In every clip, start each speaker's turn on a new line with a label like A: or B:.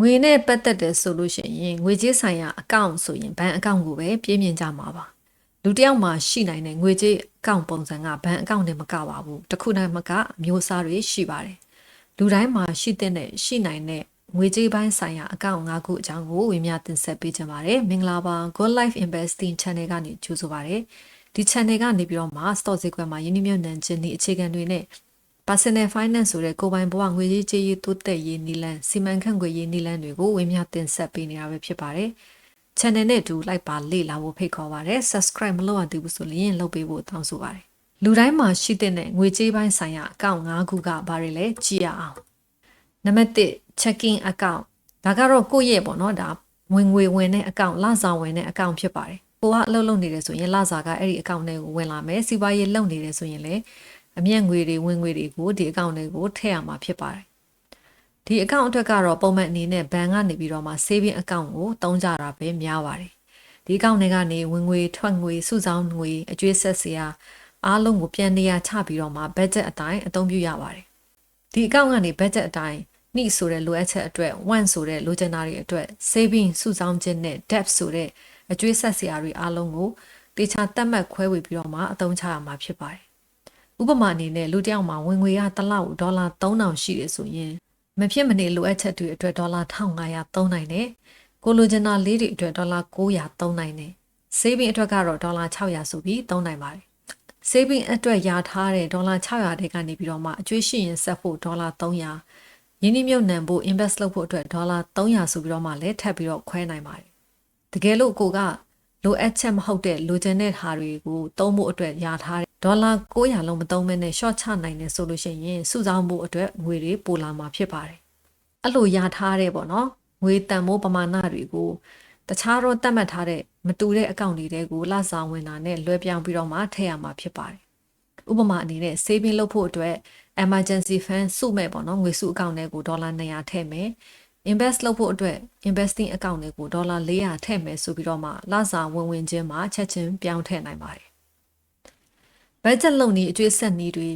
A: ငွေနဲ့ပတ်သက်တယ်ဆိုလို့ရှိရင်ငွေကြေးဆိုင်ရာအကောင့်ဆိုရင်ဘဏ်အကောင့်ကိုပဲပြင်းပြင်းကြမှာပါလူတစ်ယောက်မှာရှိနိုင်တဲ့ငွေကြေးအကောင့်ပုံစံကဘဏ်အကောင့်နဲ့မကပါဘူးတစ်ခုနဲ့မကအမျိုးအစားတွေရှိပါတယ်လူတိုင်းမှာရှိတဲ့နဲ့ရှိနိုင်တဲ့ငွေကြေးပိုင်းဆိုင်ရာအကောင့်၅ခုအကြောင်းကိုဝေမျှတင်ဆက်ပေးကြပါမယ်မင်္ဂလာပါ Gold Life Investing Channel ကနေကြိုဆိုပါရစေဒီ channel ကနေပြီးတော့မှ stock ဈေးကွက်မှာယင်းနှမြုပ်နှံခြင်းဒီအခြေခံတွေနဲ့ personal finance ဆိုတဲ့ကိုယ်ပိုင်ဘဝငွေကြေးကြေးရေးတိုးတက်ရေးနည်းလမ်းစီမံခန့်ခွဲရေးနည်းလမ်းတွေကိုဝေမျှတင်ဆက်ပေးနေတာပဲဖြစ်ပါတယ်။ channel နဲ့အတူ like ပါလေ့လာဖို့ဖိတ်ခေါ်ပါရစေ subscribe မလုပ်ရသေးဘူးဆိုရင်လုပ်ပေးဖို့တောင်းဆိုပါတယ်။လူတိုင်းမှာရှိတဲ့ငွေကြေးပိုင်းဆိုင်ရာအကောင့်၅ခုကဘာတွေလဲကြည့်ရအောင်။နံပါတ်1 checking account ဒါကတော့ကိုယ့်ရဲ့ပေါ့နော်ဒါဝင်ငွေဝင်တဲ့အကောင့်လစာဝင်တဲ့အကောင့်ဖြစ်ပါတယ်။ကိုကအလုပ်လုပ်နေတယ်ဆိုရင်လစာကအဲ့ဒီအကောင့်ထဲကိုဝင်လာမယ်စီးပွားရေးလုပ်နေတယ်ဆိုရင်လည်း အမျက်ငွေတွေဝင်ငွေတွေကိုဒီအကောင့်တွေကိုထည့်ရမှာဖြစ်ပါတယ်။ဒီအကောင့်အတွက်ကတော့ပုံမှန်အနေနဲ့ဘဏ်ကနေပြီးတော့မှ saving account ကိုတုံးကြတာပဲများပါတယ်။ဒီအကောင့်တွေကနေဝင်ငွေထွက်ငွေစုဆောင်းငွေအကျွေးဆက်စရာအားလုံးကိုပြန်နေရချပြီးတော့မှ budget အတိုင်းအသုံးပြုရပါတယ်။ဒီအကောင့်ကနေ budget အတိုင်းနှိဆိုတဲ့လိုအပ်ချက်အတွက် one ဆိုတဲ့လိုချင်တာတွေအတွက် saving စုဆောင်းခြင်းနဲ့ debt ဆိုတဲ့အကျွေးဆက်စရာတွေအားလုံးကိုတေချာတတ်မှတ်ခွဲဝေပြီးတော့မှအသုံးချရမှာဖြစ်ပါတယ် ဥပမာအနေနဲ့လူတစ်ယောက်မှာဝင်ငွေရတစ်လောက်ဒေါ်လာ3000ရှိတယ်ဆိုရင်မဖြစ်မနေလိုအပ်ချက်တွေအတွက်ဒေါ်လာ1500သုံးနိုင်တယ်ကိုလိုချင်တာလေးတွေအတွက်ဒေါ်လာ900သုံးနိုင်တယ် saving အတွက်ကတော့ဒေါ်လာ600ဆိုပြီးသုံးနိုင်ပါတယ် saving အတွက်ရထားတဲ့ဒေါ်လာ600တဲ့ကနေပြီးတော့မှအကျွေးရှိရင်ဆက်ဖို့ဒေါ်လာ300ရင်းနှီးမြှုပ်နှံဖို့ invest လုပ်ဖို့အတွက်ဒေါ်လာ300ဆိုပြီးတော့မှလည်းထပ်ပြီးတော့ခွဲနိုင်ပါတယ်တကယ်လို့ကိုကလိုအပ်ချက်မဟုတ်တဲ့လိုချင်တဲ့ဟာတွေကိုသုံးဖို့အတွက်ရထားတဲ့ ဒေါ်လာ900လုံးမသုံးမဲနဲ့ short ချနိုင်တယ်ဆိုလို့ရှိရင်စုဆောင်းဖို့အတွက်ငွေတွေပိုလာမှာဖြစ်ပါတယ်အဲ့လိုရထားတဲ့ပေါ့နော်ငွေတန်ဖိုးပမာဏတွေကိုတခြားတော့တတ်မှတ်ထားတဲ့မတူတဲ့အကောင့်တွေတဲကိုလစာဝင်တာနဲ့လွှဲပြောင်းပြီးတော့မှထည့်ရမှာဖြစ်ပါတယ်ဥပမာအနေနဲ့ saving လုပ်ဖို့အတွက် emergency fund စုမဲ့ပေါ့နော်ငွေစုအကောင့်တွေကိုဒေါ်လာ200ထည့်မယ် invest လုပ်ဖို့အတွက် investing account တွေကိုဒေါ်လာ400ထည့်မယ်ဆိုပြီးတော့မှလစာဝင်ဝင်ချင်းမှာချက်ချင်းပြောင်းထည့်နိုင်ပါတယ်။ budget လုပ်နေအကျွေးဆက်နည်းတွေ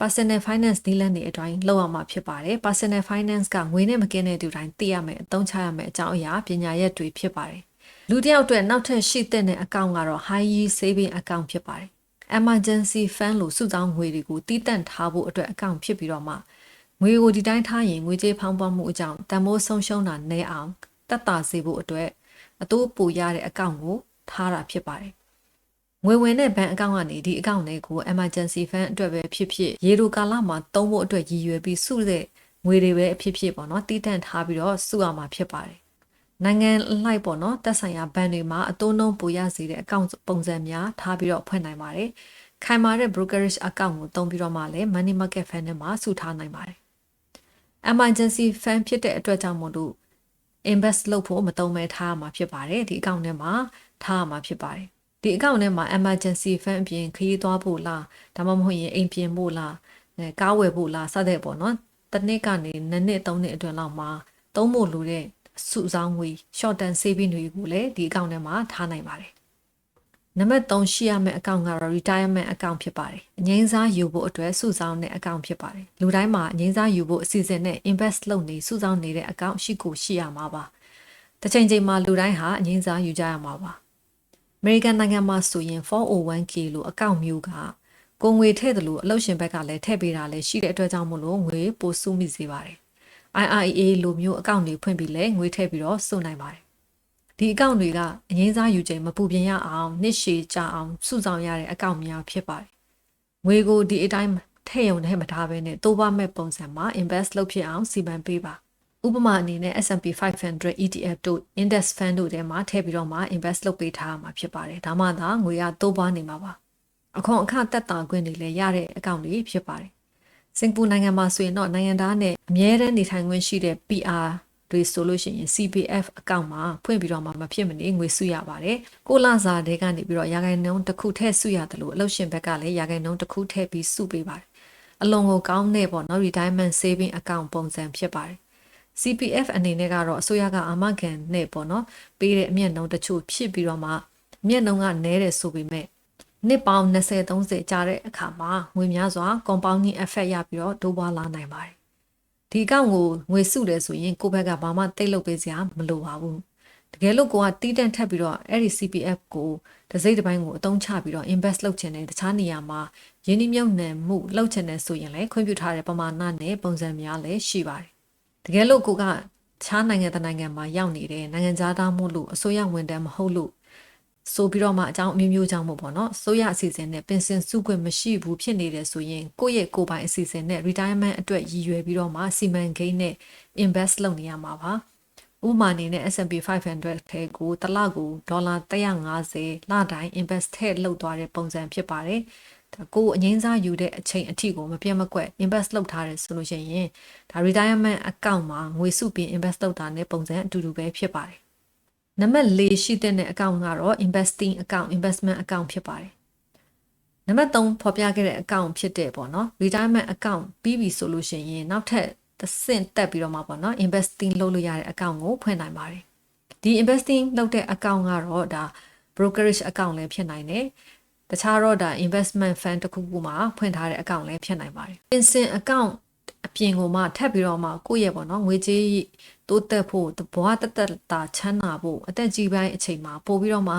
A: personal finance နည်းလမ်းတွေအတိုင်းလုပ်ရမှာဖြစ်ပါတယ်။ personal finance ကငွေနဲ့မကင်းတဲ့သူတိုင်းသိရမယ်အသုံးချရမယ်အကြောင်းအရာပညာရက်တွေဖြစ်ပါတယ်။လူတစ်ယောက်အတွက်နောက်ထပ်ရှိတဲ့အကောင့်ကတော့ high yield saving account ဖြစ်ပါတယ်။ emergency fund လို့စုဆောင်းငွေတွေကိုတည်တံ့ထားဖို့အတွက်အကောင့်ဖြစ်ပြီးတော့မှငွေကိုဒီတိုင်းထားရင်ငွေကြေးဖောင်းပွားမှုအကြောင်းတန်ဖိုးဆုံးရှုံးတာနည်းအောင်တက်တာစေဖို့အတွက်အတိုးပိုရတဲ့အကောင့်ကိုထားတာဖြစ်ပါတယ်။ ငွေဝင်တဲ့ဘဏ်အကောင့်ကနေဒီအကောင့်တွေကို emergency fund အတွက်ပဲဖြစ်ဖြစ်ရေလိုကာလမှာသုံးဖို့အတွက်ရည်ရွယ်ပြီးစုတဲ့ငွေတွေပဲအဖြစ်ဖြစ်ပေါ့နော်တည်တံ့ထားပြီးတော့စုရမှာဖြစ်ပါတယ်။နိုင်ငံလိုက်ပေါ့နော်တက်ဆိုင်ရာဘဏ်တွေမှာအတိုးနှုန်းပိုရစေတဲ့အကောင့်ပုံစံများထားပြီးတော့ဖွင့်နိုင်ပါတယ်။ခိုင်မာတဲ့ brokerage account ကိုသုံးပြီးတော့မှလည်း money market fund နဲ့မှာစုထားနိုင်ပါတယ် emergency fund ဖြစ်တဲ့အတွက်ကြောင့်မို့လို့ invest လုပ်ဖို့မတုံ့မဲထားရမှာဖြစ်ပါတယ်ဒီ account ထဲမှာထားရမှာဖြစ်ပါတယ် ဒီ account ထဲမှာ emergency fund အပြင်ခရီးသွားဖို့လားဒါမှမဟုတ်ရင်အိမ်ပြင်ဖို့လားကားဝယ်ဖို့လားစတဲ့ပေါ့နော်တစ်နှစ်ကနေနှစ်နှစ်သုံးနှစ်အတွင်းလောက်မှာသုံးဖို့လိုတဲ့စုဆောင်းငွေ short term saving တွေကိုလည်းဒီ account ထဲမှာထားနိုင်ပါတယ်နံပါတ်3ရှိရမယ့်အကောင့်ကတော့ retirement account ဖြစ်ပါတယ်။အငိမ့်စားယူဖို့အတွက်စုဆောင်းတဲ့အကောင့်ဖြစ်ပါတယ်။လူတိုင်းမှာအငိမ့်စားယူဖို့အစီအစဉ်နဲ့ invest လုပ်နေစုဆောင်းနေတဲ့အကောင့်ရှိကိုရှိရမှာပါ။တစ်ချိန်ချိန်မှာလူတိုင်းဟာအငိမ့်စားယူကြရမှာပါ။ American နိုင်ငံမှာဆိုရင် 401k လို့အကောင့်မျိုးကကိုငွေထည့်တယ်လို့အလုပ်ရှင်ဘက်ကလည်းထည့်ပေးတာလည်းရှိတဲ့အတွက်ကြောင့်မို့လို့ငွေပိုစုမိစေပါတယ်။ IIA လိုမျိုးအကောင့်တွေဖွင့်ပြီးလဲငွေထည့်ပြီးတော့စုနိုင်ပါတယ်ဒီအကောင့်တွေကအငင်းစားယူချိန်မပူပြင်ရအောင်နှစ်ရှည်ကြအောင်စုဆောင်ရတဲ့အကောင့်များဖြစ်ပါတယ်။ငွေကိုဒီအတိုင်းထည့်ရုံနဲ့မထားဘဲနဲ့တိုးပွားမဲ့ပုံစံမှာ invest လုပ်ဖြစ်အောင်စီမံပေးပါ။ ဥပမာအနေနဲ့ S&P 500 ETF တို့ index fund တို့ထဲမှာထည့်ပြီးတော့မှ invest လုပ်ပေးထားမှာဖြစ်ပါတယ်။ဒါမှသာငွေကတိုးပွားနေမှာပါ။အခွန်အခတက်တာခွင့်တွေလည်းရတဲ့အကောင့်တွေဖြစ်ပါတယ်။စင်ကာပူနိုင်ငံမှာဆိုရင်တော့နိုင်ငံသားနဲ့အမြဲတမ်းနေထိုင်ခွင့်ရှိတဲ့ PR တွေဆိုလို့ရှိရင် CPF အကောင့်မှာဖွင့်ပြီးတော့မှမဖြစ်မနေငွေစုရပါတယ်။ကိုလာစာတွေကနေပြီးတော့ရာခိုင်နှုန်းတစ်ခုထည့်စုရတယ်လို့အလုပ်ရှင်ဘက်ကလည်းရာခိုင်နှုန်းတစ်ခုထည့်ပြီးစုပေးပါတယ်။အလွန်ကိုကောင်းတဲ့ပေါ့နော် retirement saving account ပုံစံဖြစ်ပါတယ်။ CPF အနေနဲ့ကတော့အစိုးရကအာမခံနဲ့ပေါ့နော်ပေးတဲ့အမြတ်နှုန်းတချို့ဖြစ်ပြီးတော့မှမြတ်နှုန်းကနည်းတယ်ဆိုပေမဲ့နှစ်ပေါင်း20 30ကြာတဲ့အခါမှာငွေများစွာ compounding effect ရပြီးတော့တိုးပွားလာနိုင်ပါတယ်ဒီအကောင့်ကိုငွေစုတယ်ဆိုရင်ကိုယ့်ဘက်ကဘာမှတိတ်လုပ်ပေးစရာမလိုပါဘူးတကယ်လို့ကိုကတီးတန့်ထပ်ပြီးတော့အဲ့ဒီ CPF ကိုတစ်စိတ်တစ်ပိုင်းကိုအသုံးချပြီးတော့ invest လုပ်ချင်တယ်တခြားနေရာမှာယင်းနှမြုပ်နှံမှုလုပ်ချင်တယ်ဆိုရင်လည်းခွင့်ပြုထားတဲ့ပမာဏနဲ့ပုံစံများလည်းရှိပါတယ် တကယ်လို့ကိုကတခြားနိုင်ငံတစ်နိုင်ငံမှာရောက်နေတယ်နိုင်ငံခြားသားမို့လို့အစိုးရဝန်ထမ်းမဟုတ်လို့ဆိုပြီးတော့မှအကြောင်းအမျိုးမျိုးကြောင့်မို့ပေါ့နော်ဆိုရအစီအစဉ်နဲ့ပင်စင်စုခွင့်မရှိဘူးဖြစ်နေတယ်ဆိုရင်ကိုယ့်ရဲ့ကိုယ်ပိုင်အစီအစဉ်နဲ့ retirement အတွက်ရည်ရွယ်ပြီးတော့မှစီမံကိန်းနဲ့ invest လုပ်နေရမှာပါဥပမာအနေနဲ့ S&P 500ထဲကိုတစ်လကိုဒေါ်လာ150လတိုင်း invest ထည့်လုပ်သွားတဲ့ပုံစံဖြစ်ပါတယ် ဒါကိုအငိမ့်စားယူတဲ့အချိန်အထိကိုမပြတ်မကွက် invest လုပ်ထားတယ်ဆိုလို့ရှိရင်ဒါ retirement account မှာငွေစုပြီး invest လုပ်တာနဲ့ပုံစံအတူတူပဲဖြစ်ပါတယ်နံပါတ်၄ရှိတဲ့အကောင့်ကတော့ investing account investment account ဖြစ်ပါတယ်နံပါတ်3ဖော်ပြခဲ့တဲ့ account ဖြစ်တဲ့ပေါ့နော် retirement account ပြီးပြီဆိုလို့ရှိရင်နောက်ထပ်တစ်ဆင့်တက်ပြီးတော့မှပေါ့နော် investing လုပ်လို့ရတဲ့ account ကိုဖွင့်နိုင်ပါတယ်ဒီ investing လုပ်တဲ့ account ကတော့ဒါ brokerage account လည်းဖြစ်နိုင်တယ် တခြားတော့ဒါ investment fund တစ်ခုခုမှာဖွင့်ထားတဲ့ account လည်းဖြစ်နိုင်ပါတယ်ပင်စင် account အပြင်ကိုမှထပ်ပြီးတော့မှကိုယ့်ရဲ့ပေါ့နော်ငွေကြေးတိုးတက်ဖို့ဘဝတက်တက်တာချမ်းသာဖို့အသက်ကြီးပိုင်းအချိန်မှာပို့ပြီးတော့မှ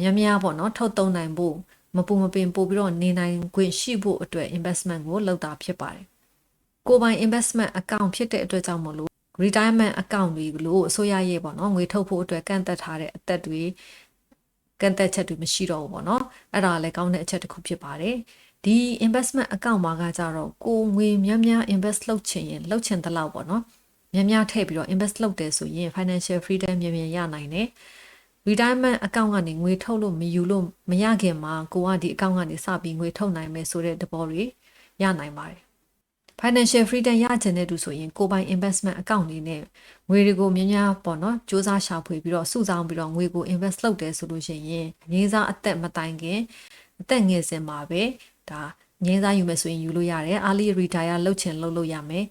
A: များများပေါ့နော်ထုတ်သုံးနိုင်ဖို့မပူမပင်ပို့ပြီးတော့နေနိုင်ခွင့်ရှိဖို့အတွက် investment ကိုလုပ်တာဖြစ်ပါတယ်ကိုပိုင် investment account ဖြစ်တဲ့အတွက်ကြောင့်မလို့ retirement account တွေလို့အစိုးရရဲ့ပေါ့နော်ငွေထုတ်ဖို့အတွက်ကန့်သက်ထားတဲ့အသက်တွေ ကန့်သက်ချက်တွေမရှိတော့ဘူးပေါ့နော်အဲ့ဒါလည်းကောင်းတဲ့အချက်တစ်ခုဖြစ်ပါတယ်ဒီ investment account မှာကကြတော့ကိုငွေများများ invest လုပ်ချင်ရင်လုပ်ချင်တဲ့လောက်ပေါ့နော်များများထည့်ပြီးတော့ invest လုပ်တယ်ဆိုရင် financial freedom မြန်မြန်ရနိုင်တယ် retirement account ကနေငွေထုတ်လို့မယူလို့မရခင်မှာကိုကဒီ account ကနေစပြီးငွေထုတ်နိုင်မယ်ဆိုတဲ့သဘောတွေရနိုင်ပါတယ် financial freedom ရချင်တဲ့သူဆိုရင်ကိုပိုင် investment account နေနဲ့ငွေတွေကိုများများပေါ့နော်စ조사ရှာဖွေပြီးတော့စုဆောင်းပြီးတော့ငွေကို invest လုပ်တယ်ဆိုလို့ရှိရင်ငင်းစားအသက်မတိုင်ခင်အသက်ငယ်စဉ်မှာပဲဒါငင်းစားယူမယ်ဆိုရင်ယူလို့ရတယ် early retire လုပ်ချင်လုပ်လို့ရမယ်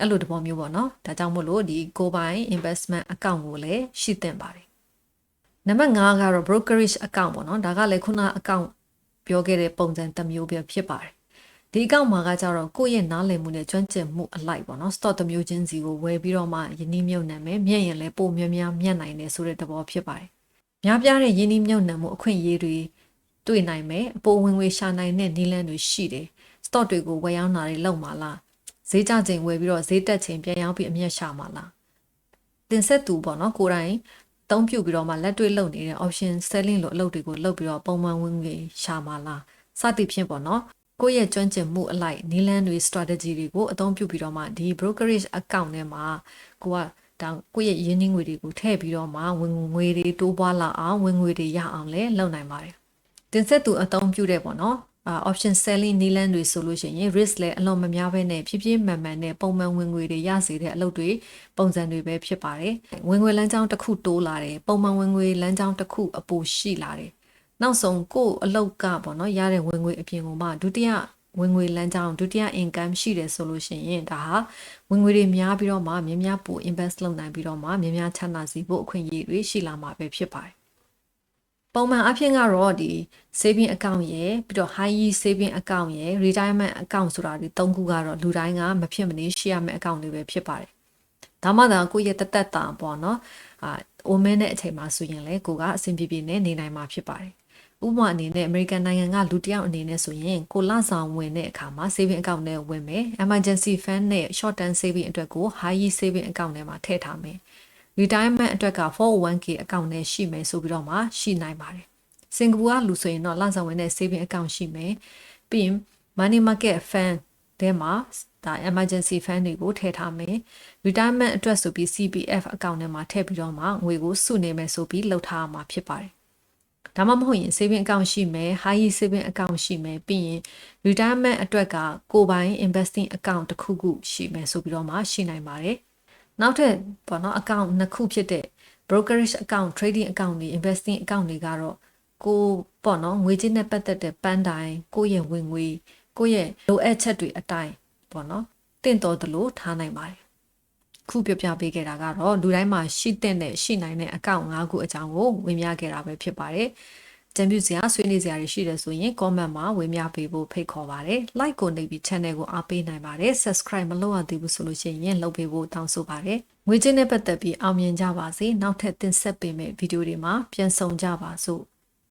A: အဲ့လိုတဘောမျိုးပေါ့နော်ဒါကြောင့်မို့လို့ဒီကိုပိုင် investment account ကိုလည်းရှိသင့်ပါတယ်နံပါတ်5ကတော့ brokerage account ပေါ့နော်ဒါကလည်းခုန account ပြောခဲ့တဲ့ပုံစံတစ်မျိုးပဲဖြစ်ပါတယ် ဒီအကောင့်မှာကကြတော့ကိုယ့်ရဲ့နားလည်မှုနဲ့ကျွမ်းကျင်မှုအလိုက်ပေါ့နော် stock တစ်မျိုးချင်းစီကိုဝယ်ပြီးတော့မှယင်းနှမြုပ်နှံမယ်မြက်ရင်လည်းပိုများများမြက်နိုင်တယ်ဆိုတဲ့သဘောဖြစ်ပါတယ်များပြားတဲ့ယင်းနှမြုပ်နှံမှုအခွင့်အရေးတွေတွေ့နိုင်မယ်အပေါ်ဝင်ငွေရှာနိုင်တဲ့နည်းလမ်းတွေရှိတယ် stock တွေကိုဝယ်ရောင်းတာတွေလုပ်မှာလားဈေးကျချိန်ဝယ်ပြီးတော့ဈေးတက်ချိန်ပြန်ရောင်းပြီးအမျက်ရှာမှာလားတင်ဆက်သူပေါ့နော်ကိုယ်တိုင်တုံးပြုတ်ပြီးတော့မှလက်တွေ့လုပ်နေတဲ့ option selling လို့အလုပ်တွေကိုလုပ်ပြီးတော့ပုံမှန်ဝင်ငွေရှာမှာလားစသည်ဖြင့်ပေါ့နော် ကိုယ့်ရဲ့ကျွမ်းကျင်မှုအလိုက်နီလန်းတွေ strategy တွေကိုအသုံးပြုပြီးတော့မှဒီ brokerage account ထဲမှာကိုကဒါကိုယ့်ရဲ့ရင်းနှီးငွေတွေကိုထည့်ပြီးတော့မှဝင်ငွေတွေတိုးပွားလာအောင်ဝင်ငွေတွေရအောင်လည်းလုပ်နိုင်ပါတယ်တင်ဆက်သူအသုံးပြုတဲ့ပေါ့နော် option selling နီလန်းတွေဆိုလို့ရှိရင် risk လည်းအလွန်မများဘဲနဲ့ဖြည်းဖြည်းမှန်မှန်နဲ့ပုံမှန်ဝင်ငွေတွေရစေတဲ့အလုပ်တွေပုံစံတွေပဲဖြစ်ပါတယ်ဝင်ငွေလမ်းကြောင်းတစ်ခုတိုးလာတယ်ပုံမှန်ဝင်ငွေလမ်းကြောင်းတစ်ခုအပိုရှိလာတယ် နောက်ဆုံးကို့အလောက်ကပေါ့နော်ရတဲ့ဝင်ငွေအပြင်ကမှဒုတိယဝင်ငွေလမ်းကြောင်းဒုတိယ income ရှိတယ်ဆိုလို့ရှိရင်ဒါဟာဝင်ငွေတွေများပြီးတော့မှများများပို invest လုပ်နိုင်ပြီးတော့မှများများချမ်းသာစီဖို့အခွင့်အရေးတွေရှိလာမှာပဲဖြစ်ပါတယ်ပုံမှန်အဖြစ်ကတော့ဒီ saving account ရယ်ပြီးတော့ high yield saving account ရယ် retirement account ဆိုတာဒီသုံးခုကတော့လူတိုင်းကမဖြစ်မနေရှိရမယ့် account တွေပဲဖြစ်ပါတယ်ဒါမှသာကိုယ့်ရဲ့တသက်တာပေါ့နော်အာအိုမင်းတဲ့အချိန်မှာဆိုရင်လေကိုကအဆင်ပြေပြေနဲ့နေနိုင်မှာဖြစ်ပါတယ် ဥပမာအနေနဲ့ American နိုင်ငံကလူတစ်ယောက်အနေနဲ့ဆိုရင်ကိုလဆောင်ဝင်တဲ့အခါမှာ saving account နဲ့ဝင်မယ် emergency fund နဲ့ short term saving အတွက်ကို high yield saving account ထဲမှာထည့်ထားမယ် retirement အတွက်က 401k account နဲ့ရှိမယ်ဆိုပြီးတော့မှရှိနိုင်ပါတယ်စင်ကာပူကလူဆိုရင်တော့လဆောင်ဝင်တဲ့ saving account ရှိမယ်ပြီးရင် money market fund ထဲမှာဒါ emergency fund တွေကိုထည့်ထားမယ် retirement အတွက်ဆိုပြီး CPF account ထဲမှာထည့်ပြီးတော့မှငွေကိုစုနေမယ်ဆိုပြီးလှုပ်ထားမှာဖြစ်ပါတယ် ဒါမှမဟုတ်ရင် saving account ရှိမယ် high yield saving account ရှိမယ်ပြီးရင် retirement အတွက်ကကိုပိုင် investing account တစ်ခုခုရှိမယ်ဆိုပြီးတော့မှရှိနိုင်ပါတယ်နောက်ထပ်ပေါ့နော် account နှစ်ခုဖြစ်တဲ့ brokerage account trading account တွေ investing account တွေကတော့ကိုပေါ့နော်ငွေကြေးနဲ့ပတ်သက်တဲ့ပန်းတိုင်းကိုယ့်ရဲ့ဝင်ငွေကိုယ့်ရဲ့လိုအပ်ချက်တွေအတိုင်းပေါ့နော်တင့်တော်သလိုထားနိုင်ပါတယ် ခုပြပြပေးခဲ့တာကတော့လူတိုင်းမှာရှိတဲ့နဲ့ရှိနိုင်တဲ့အကောင့်၅ခုအကြောင်းကိုဝင်ပြခဲ့တာပဲဖြစ်ပါတယ်။ကျကြံပြုစရာဆွေးနွေးစရာတွေရှိတယ်ဆိုရင် comment မှာဝေမျှပေးဖို့ဖိတ်ခေါ်ပါတယ် like ကိုနှိပ်ပြီး channel ကိုအားပေးနိုင်ပါတယ် subscribe မလုပ်ရသေးဘူးဆိုလို့ရှိရင်လုပ်ပေးဖို့တောင်းဆိုပါတယ်ငွေကြေးနဲ့ပတ်သက်ပြီးအောင်မြင်ကြပါစေနောက်ထပ်တင်ဆက်ပေးမယ့်ဗီဒီယိုတွေမှာပြန်ဆောင်ကြပါစို့